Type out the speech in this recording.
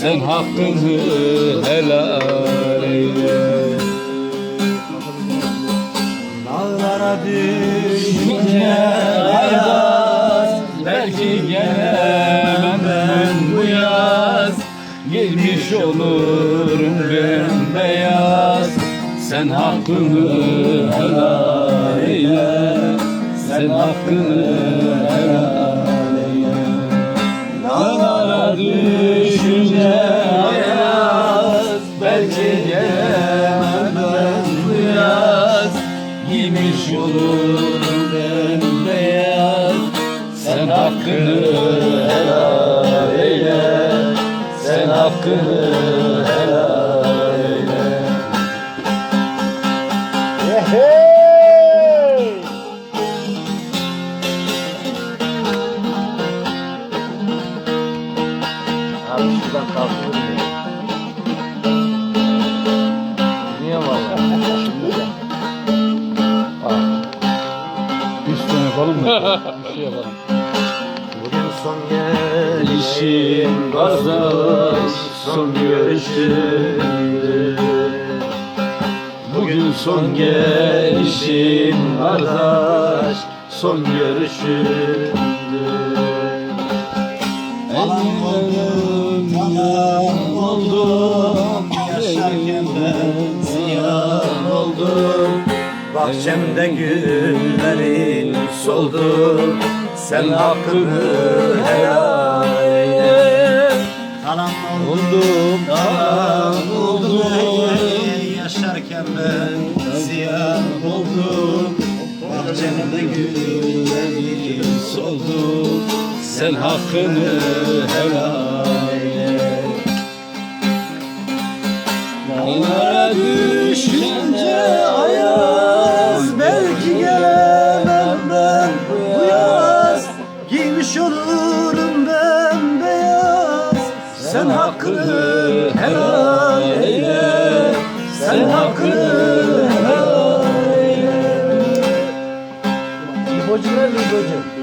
Sen hakkını helal eyle. Dağlara düşünce ayaz Belki gelemem ben bu yaz. Girmiş olurum bembeyaz Sen hakkını helal eyle. Sen hakkını Giymiş olurum bembeyaz Sen hakkını helal eyle. Sen hakkını helal eyle. Abi şuradan kalkılır yapalım mı? Bir şey yapalım. Bugün son gelişim kardeş Son görüşümdü. Bugün son gelişim kardeş Son görüşümdü. Alan oldum, yalan oldum. Yaşarken ben ziyan oldum Bahçemde güllerin soldu. Sen hakkını helal eyle. Alan oldum, yalan oldum Yaşarken ben ziyan oldum. Bahçemde güllerin soldu. Sen hakkını helal eyle. Dağlara düşünce gelemem ben bu yaz Giymiş olurum ben beyaz Sen hakkını helal eyle Sen hakkını helal eyle İbocu nerede İbocu?